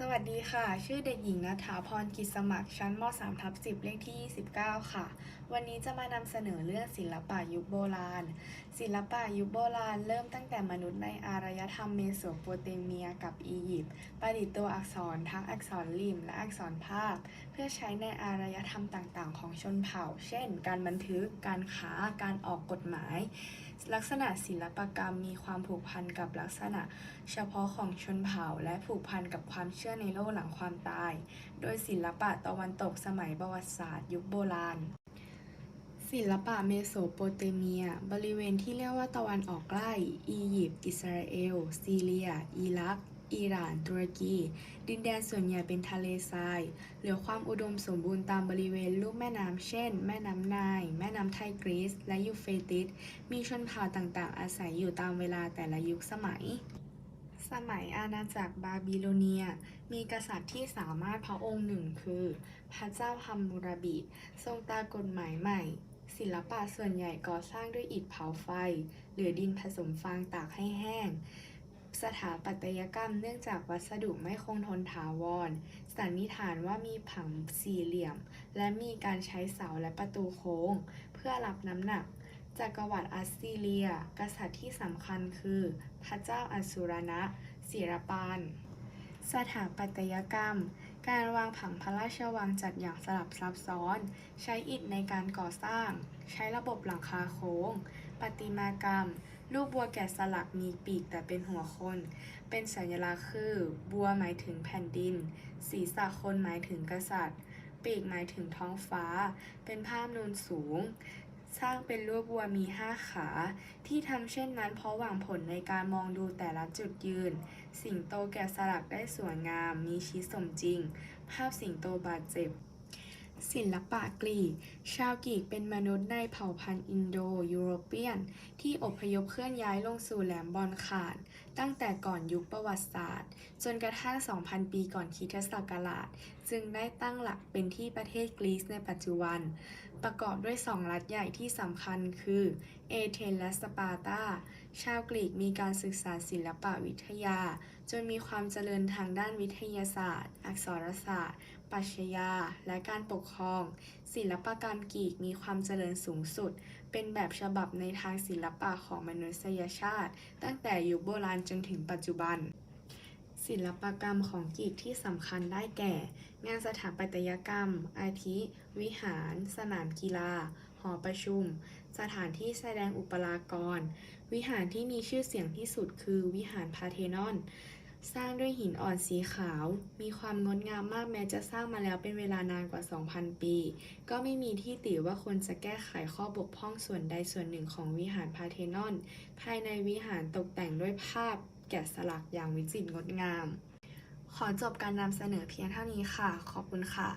สวัสดีค่ะ ชื่อเด็กหญิงนัฐาพรกิจสมัคร ชั้นม 3 ทับ10 เลขที่ 29 ค่ะ วันนี้จะมานำเสนอเรื่องศิลปะยุคโบราณ ศิลปะยุคโบราณ เริ่มตั้งแต่มนุษย์ในอารยธรรมเมโสโปเตเมียกับอียิปต์ ประดิษฐ์ตัวอักษรทั้งอักษรริมและอักษรภาพ เพื่อใช้ในอารยธรรมต่างๆ ของชนเผ่า เช่น การบันทึก การค้า การออกกฎหมาย ลักษณะศิลปกรรมมีความผูกพันกับลักษณะ เฉพาะของชนเผ่า และผูกพันกับความเชื่อในโลกหลังความตาย โดยศิลปะตะวันตกสมัยประวัติศาสตร์ยุคโบราณ ศิลปะเมโสโปเตเมีย บริเวณที่เรียกว่าตะวันออกใกล้ อียิปต์ อิสราเอล ซีเรีย อิรัก อิหร่าน ตุรกี ดินแดนส่วนใหญ่เป็นทะเลทราย เหลือความอุดมสมบูรณ์ตามบริเวณลูกแม่น้ำเช่น แม่น้ำไนายแม่น้ำไทกรีสและยูเฟรติส มีชนเผ่าต่างๆ อาศัยอยู่ตามเวลาแต่ละยุคสมัยสมัยอาณาจักรบาบิโลเนีย มีกษัตริย์ที่สามารถพระองค์หนึ่งคือ พระเจ้าฮัมมูราบิ ทรงตากฎหมายใหม่ ศิลปะส่วนใหญ่ก่อสร้างด้วยอิฐเผาไฟ หรือดินผสมฟางตากให้แห้ง สถาปัตยกรรมเนื่องจากวัสดุไม่คงทนถาวร สันนิษฐานว่ามีผังสี่เหลี่ยม และมีการใช้เสาและประตูโค้ง เพื่อรับน้ำหนัก จักรวรรดิอัสซีเรีย กษัตริย์ที่สำคัญคือ พระเจ้าอัสสุรนะศิรปาน สถาปัตยกรรม การวางผังพระราชวังจัดอย่างสลับซับซ้อน ใช้อิฐในการก่อสร้าง ใช้ระบบหลังคาโค้งประติมากรรม รูปบัวแกะสลักมีปีกแต่เป็นหัวคน เป็นสัญลักษณ์คือ บัวหมายถึงแผ่นดิน ศีรษะคนหมายถึงกษัตริย์ ปีกหมายถึงท้องฟ้า เป็นภาพนูนสูง สร้างเป็นรูปวัวมีห้าขา ที่ทำเช่นนั้นเพราะหวังผลในการมองดูแต่ละจุดยืน สิงโตแกะสลักได้สวยงาม มีชีสสมจริง ภาพสิงโตบาดเจ็บ ศิลปะกรีก ชาวกรีกเป็นมนุษย์ในเผ่าพันธุ์อินโดยูโรเปียน ที่อพยพเคลื่อนย้ายลงสู่แหลมบอลขาด ตั้งแต่ก่อนยุคประวัติศาสตร์ จนกระทั่ง 2,000 ปีก่อนคริสตศักราช จึงได้ตั้งหลักเป็นที่ประเทศกรีซในปัจจุบัน ประกอบด้วยสองรัฐใหญ่ที่สำคัญคือ เอเธนและสปาร์ตา ชาวกรีกมีการศึกษาศิลปะวิทยา จนมีความเจริญทางด้านวิทยาศาสตร์ อักษรศาสตร์ ปรัชญา และการปกครอง ศิลปกรรมกรีกมีความเจริญสูงสุด เป็นแบบฉบับในทางศิลปะของมนุษยชาติ ตั้งแต่ยุคโบราณจนถึงปัจจุบัน ศิลปกรรมของกรีกที่สำคัญได้แก่ งานสถาปัตยกรรม อาทิ วิหาร สนามกีฬา หอประชุม สถานที่แสดงอุปรากร วิหารที่มีชื่อเสียงที่สุดคือวิหารพาเทนอน สร้างด้วยหินอ่อนสีขาว มีความงดงามมากแม้จะสร้างมาแล้วเป็นเวลานานกว่า 2,000 ปี ก็ไม่มีที่ติว่าควรจะแก้ไขข้อบกพร่องส่วนใดส่วนหนึ่งของวิหารพาเทนอน ภายในวิหารตกแต่งด้วยภาพ แกะสลักอย่างวิจิตรงดงาม ขอจบการนำเสนอเพียงเท่านี้ค่ะ ขอบคุณค่ะ